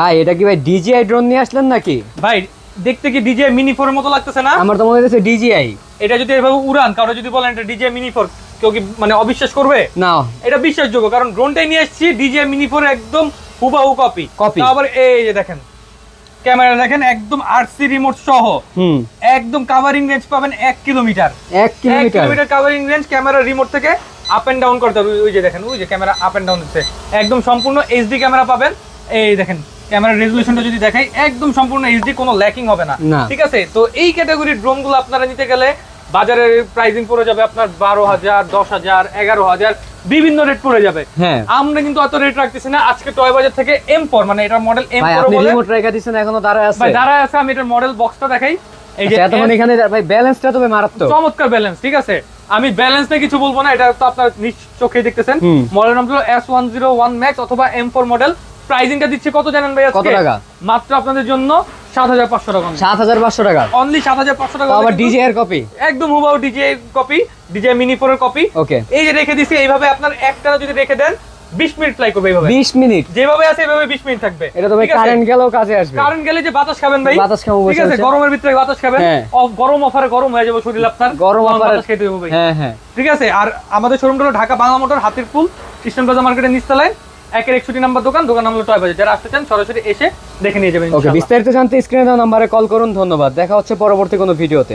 ভাই এটা কি ভাই ডিজিআই ড্রোন নিয়ে আসলেন নাকি? ভাই দেখতে কি ডিজে মিনি ফোর মতো লাগতেছে না? আমার তো মনে হচ্ছে ডিজিআই এটা যদি এভাবে উড়ান কারও যদি বলেন এটা ডিজে মিনি ফোর কেউ কি মানে অবিশ্বাস করবে? না। এটা বিশ্বাসযোগ্য কারণ ড্রোনটাই নিয়ে এসেছি ডিজে মিনি ফোর একদম হুবাহু কপি কপি আবার এই যে দেখেন ক্যামেরা দেখেন একদম আরসি রিমোট সহ। হুম। একদম কাভারিং রেঞ্জ পাবেন এক কিলোমিটার। এক kilometre. Covering range camera remote থেকে আপ এন্ড ডাউন করতে হবে। ওই যে দেখেন ওই যে ক্যামেরা আপ এন্ড ডাউন হচ্ছে একদম সম্পূর্ণ এইচডি ক্যামেরা পাবেন। এই দেখেন ক্যামেরার রেজলিউশনটা যদি দেখাই একদম সম্পূর্ণ এইচডি কোনো ল্যাকিং হবে না। ঠিক আছে? তো এই ক্যাটাগরির ড্রোনগুলো আপনারা নিতে গেলে বাজারের প্রাইসিং পড়ে যাবে আপনার বারো হাজার দশ হাজার এগারো হাজার বিভিন্ন রেট পড়ে যাবে। হ্যাঁ। আমরা কিন্তু অত রেট রাখতেছি না। আজকে টয় বাজার থেকে এম ফোর মানে এটার মডেল এম ফোর আপনি রিমোট রেখে দিচ্ছেন এখনও দাঁড়ায় আছে। ভাই দাঁড়ায় আছে আমি এটার মডেল বক্সটা দেখাই। এই যে আচ্ছা, এতক্ষণ এখানে ভাই ব্যালেন্সটা তো ভাই মারাত্মক। চমৎকার ব্যালেন্স ঠিক আছে? আমি ব্যালেন্স নিয়ে কিছু বলব না এটা তো আপনার নিজ চোখে দেখতেছেন। মডেল নাম হলো S one zero one max অথবা এম ফোর মডেল প্রাইসিংটা দিচ্ছে কত জানেন ভাই আজকে? কত টাকা? মাত্র আপনাদের জন্য সাত হাজার পাঁচশো টাকা সাত হাজার পাঁচশো টাকা। অনলি সাত হাজার পাঁচশো টাকা তো আবার ডিজিআই এর কপি একদম হুবাও ডিজে কপি ডিজে মিনি ফোরের কপি ওকে এই যে রেখে দিছি এইভাবে আপনার একটা যদি রেখে দেন বিশ মিনিট ফ্লাই করবে এইভাবে। বিশ মিনিট। যেভাবে আছে এইভাবে বিশ মিনিট থাকবে। এটা তো ভাই কারেন্ট গেলেও কাজে আসবে। কারেন্ট গেলে যে বাতাস খাবেন ভাই বাতাস খাব ঠিক আছে? গরমের ভিতরে বাতাস খাবেন। হ্যাঁ। অফ গরম অফারে গরম হয়ে যাবে শরীর আপনার। গরম অফারে- বাতাস খেতে হবে ভাই। হ্যাঁ হ্যাঁ। ঠিক আছে? আর আমাদের শোরুমটা হলো ঢাকা বাংলা মোটর হাতির পুল কৃষ্ণ প্লাজা মার্কেটের নিচতলায়। একের একষট্টি নাম্বার দোকান দোকান নাম হলো টয় বাজার যারা আসতে চান সরাসরি এসে দেখে নিয়ে যাবেন ওকে বিস্তারিত জানতে স্ক্রিনে দেওয়া নাম্বারে কল করুন ধন্যবাদ। দেখা হচ্ছে পরবর্তী কোনো ভিডিওতে।